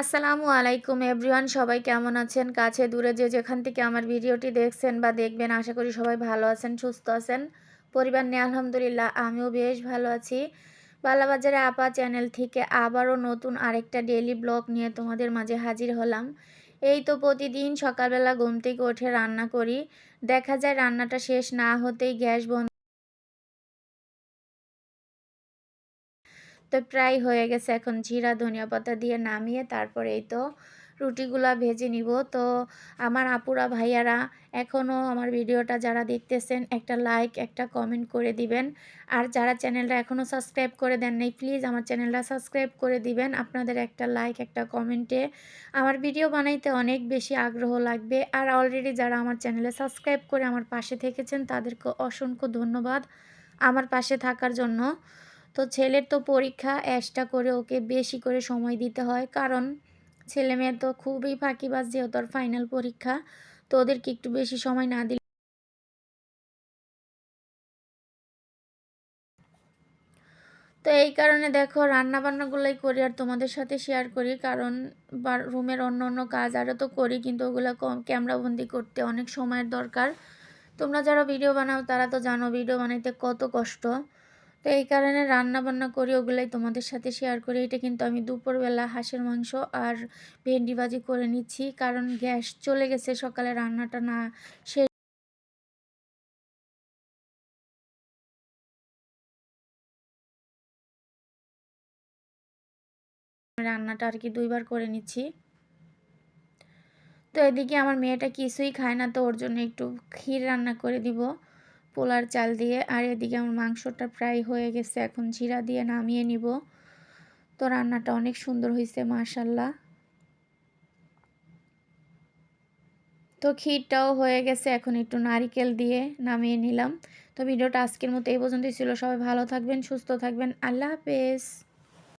আসসালামু আলাইকুম এভরিওয়ান, সবাই কেমন আছেন? কাছে দূরে যে যেখান থেকে আমার ভিডিওটি দেখছেন বা দেখবেন, আশা করি সবাই ভালো আছেন, সুস্থ আছেন। পরিবার নিয়ে আলহামদুলিল্লাহ, আমিও বেশ ভালো আছি। বালাবাজারে আপা চ্যানেল থেকে আবারও নতুন আরেকটা ডেলি ব্লগ নিয়ে তোমাদের মাঝে হাজির হলাম। এই তো প্রতিদিন সকালবেলা ঘুম থেকে উঠে রান্না করি। দেখা যায় রান্নাটা শেষ না হতেই গ্যাস বন্ধ তো প্রায় হয়ে গেছে। এখন জিরা, ধনিয়া পাতা দিয়ে নামিয়ে তারপরে এই তো রুটিগুলা ভেজে নিব। তো আমার আপুরা, ভাইয়ারা এখনও আমার ভিডিওটা যারা দেখতেছেন, একটা লাইক একটা কমেন্ট করে দিবেন। আর যারা চ্যানেলটা এখনও সাবস্ক্রাইব করে দেন নাই প্লিজ আমার চ্যানেলটা সাবস্ক্রাইব করে দিবেন। আপনাদের একটা লাইক একটা কমেন্টে আমার ভিডিও বানাইতে অনেক বেশি আগ্রহ লাগবে। আর অলরেডি যারা আমার চ্যানেলে সাবস্ক্রাইব করে আমার পাশে থেকেছেন, তাদেরকে অসংখ্য ধন্যবাদ আমার পাশে থাকার জন্য। তো ছেলের তো পরীক্ষা এক্সট্রা করে ওকে বেশি করে সময় দিতে হয়। কারণ ছেলে মেয়ে তো খুবই ফাঁকিবাজ যেহেতু আর ফাইনাল পরীক্ষা। তো ওদেরকে একটু বেশি সময় না দিলে তো এই কারণে দেখো রান্না বান্নাগুলোই করি আর তোমাদের সাথে শেয়ার করি। কারণ রুমের অন্য অন্য কাজ আরও তো করি কিন্তু ওগুলো ক্যামেরাবন্দি করতে অনেক সময়ের দরকার। তোমরা যারা ভিডিও বানাও তারা তো জানো ভিডিও বানাইতে কত কষ্ট। তো এই কারণে রান্না বান্না করি, ওগুলাই তোমাদের সাথে শেয়ার করি। এটা কিন্তু আমি দুপুরবেলা হাঁসের মাংস আর ভেন্ডি ভাজি করে নিচ্ছি, কারণ গ্যাস চলে গেছে সকালে রান্নাটা না সে রান্নাটা আর কি দুইবার করে নিচ্ছি। তো এদিকে আমার মেয়েটা কিছুই খায় না, তো ওর জন্য একটু ক্ষীর রান্না করে দিব। পোলার চাল দিয়ে, আর এদিকে আমার মাংসটা প্রায় হয়ে গেছে, এখন জিরা দিয়ে নামিয়ে নিব। তো রান্নাটা অনেক সুন্দর হয়েছে মাশাল্লাহ তো ক্ষীরটাও হয়ে গেছে, এখন একটু নারিকেল দিয়ে নামিয়ে নিলাম। তো ভিডিওটা আজকের মতো এই পর্যন্তই ছিল, সবাই ভালো থাকবেন, সুস্থ থাকবেন, আল্লাহ হাফেজ।